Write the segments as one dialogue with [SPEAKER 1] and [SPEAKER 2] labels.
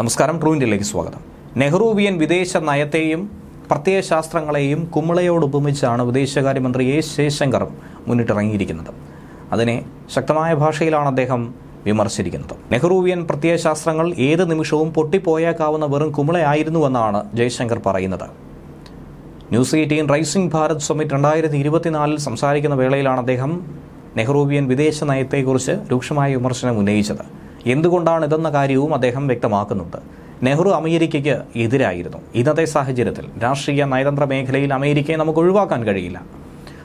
[SPEAKER 1] നമസ്കാരം ട്രൂ ഇന്ത്യയിലേക്ക് സ്വാഗതം. നെഹ്റുവിയൻ വിദേശ നയത്തെയും പ്രത്യയശാസ്ത്രങ്ങളെയും കുമ്മളയോട് ഉപമിച്ചാണ് വിദേശകാര്യമന്ത്രി എ ജയശങ്കർ മുന്നിട്ടിറങ്ങിയിരിക്കുന്നത്. അതിനെ ശക്തമായ ഭാഷയിലാണ് അദ്ദേഹം വിമർശിച്ചിരിക്കുന്നത്. നെഹ്റുവിയൻ പ്രത്യയശാസ്ത്രങ്ങൾ ഏത് നിമിഷവും പൊട്ടിപ്പോയേക്കാവുന്ന വെറും കുമ്മളയായിരുന്നുവെന്നാണ് ജയശങ്കർ പറയുന്നത്. News eighteen rising Bharat summit രണ്ടായിരത്തി ഇരുപത്തിനാലിൽ സംസാരിക്കുന്ന വേളയിലാണ് അദ്ദേഹം നെഹ്റുവിയൻ വിദേശ നയത്തെക്കുറിച്ച് രൂക്ഷമായ വിമർശനം ഉന്നയിച്ചത്. എന്തുകൊണ്ടാണ് ഇതെന്ന കാര്യവും അദ്ദേഹം വ്യക്തമാക്കുന്നുണ്ട്. നെഹ്റു അമേരിക്കയ്ക്ക് എതിരായിരുന്നു. ഇന്നത്തെ സാഹചര്യത്തിൽ രാഷ്ട്രീയ നയതന്ത്ര മേഖലയിൽ അമേരിക്കയെ നമുക്ക് ഒഴിവാക്കാൻ കഴിയില്ല.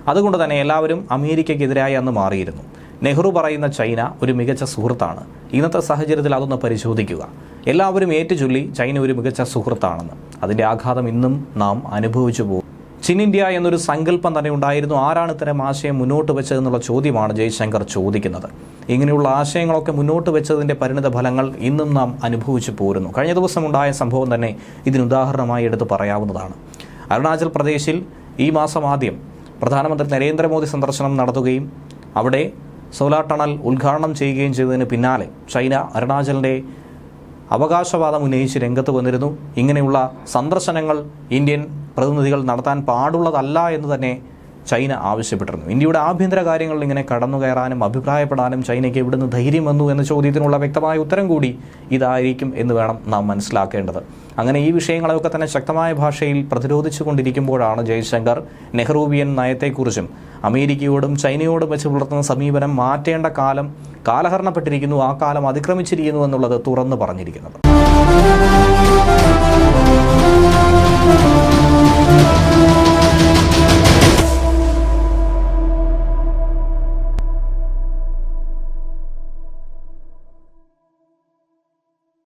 [SPEAKER 1] അതുകൊണ്ട് തന്നെ എല്ലാവരും അമേരിക്കയ്ക്കെതിരായി അന്ന് മാറിയിരുന്നു. നെഹ്റു പറയുന്ന ചൈന ഒരു മികച്ച സുഹൃത്താണ്. ഇന്നത്തെ സാഹചര്യത്തിൽ അതൊന്ന് പരിശോധിക്കുക. എല്ലാവരും ഏറ്റുചൊല്ലി ചൈന ഒരു മികച്ച സുഹൃത്താണെന്ന്. അതിന്റെ ആഘാതം ഇന്നും നാം അനുഭവിച്ചു പോകും ചിൻ ഇന്ത്യ എന്നൊരു സങ്കല്പം തന്നെ ഉണ്ടായിരുന്നു. ആരാണ് ഇത്തരം ആശയം മുന്നോട്ട് വെച്ചതെന്നുള്ള ചോദ്യമാണ് ജയശങ്കർ ചോദിക്കുന്നത്. ഇങ്ങനെയുള്ള ആശയങ്ങളൊക്കെ മുന്നോട്ട് വെച്ചതിന്റെ പരിണിത ഫലങ്ങൾ ഇന്നും നാം അനുഭവിച്ചു പോരുന്നു. കഴിഞ്ഞ ദിവസം ഉണ്ടായ സംഭവം തന്നെ ഇതിന് ഉദാഹരണമായി എടുത്ത് പറയാവുന്നതാണ്. അരുണാചൽ പ്രദേശിൽ ഈ മാസം ആദ്യം പ്രധാനമന്ത്രി നരേന്ദ്രമോദി സന്ദർശനം നടത്തുകയും അവിടെ സോലാർ ടണൽ ഉദ്ഘാടനം ചെയ്യുകയും ചെയ്തതിന് പിന്നാലെ ചൈന അരുണാചലിന്റെ അവകാശവാദം ഉന്നയിച്ച് രംഗത്ത് വന്നിരുന്നു. ഇങ്ങനെയുള്ള സന്ദർശനങ്ങൾ ഇന്ത്യൻ പ്രതിനിധികൾ നടത്താൻ പാടുള്ളതല്ല എന്ന് തന്നെ ചൈന ആവശ്യപ്പെട്ടിരുന്നു. ഇന്ത്യയുടെ ആഭ്യന്തര കാര്യങ്ങളിൽ ഇങ്ങനെ കടന്നു കയറാനും അഭിപ്രായപ്പെടാനും ചൈനയ്ക്ക് എവിടുന്ന് ധൈര്യം വന്നു എന്ന ചോദ്യത്തിനുള്ള വ്യക്തമായ ഉത്തരം കൂടി ഇതായിരിക്കും എന്ന് വേണം നാം മനസ്സിലാക്കേണ്ടത്. അങ്ങനെ ഈ വിഷയങ്ങളെയൊക്കെ തന്നെ ശക്തമായ ഭാഷയിൽ പ്രതിരോധിച്ചു കൊണ്ടിരിക്കുമ്പോഴാണ് ജയശങ്കർ നെഹ്റുവിയൻ നയത്തെക്കുറിച്ചും അമേരിക്കയോടും ചൈനയോടും വെച്ച് പുലർത്തുന്ന സമീപനം മാറ്റേണ്ട കാലം കാലഹരണപ്പെട്ടിരിക്കുന്നു ആ കാലം അതിക്രമിച്ചിരിക്കുന്നു എന്നുള്ളത് തുറന്നു പറഞ്ഞിരിക്കുന്നത്.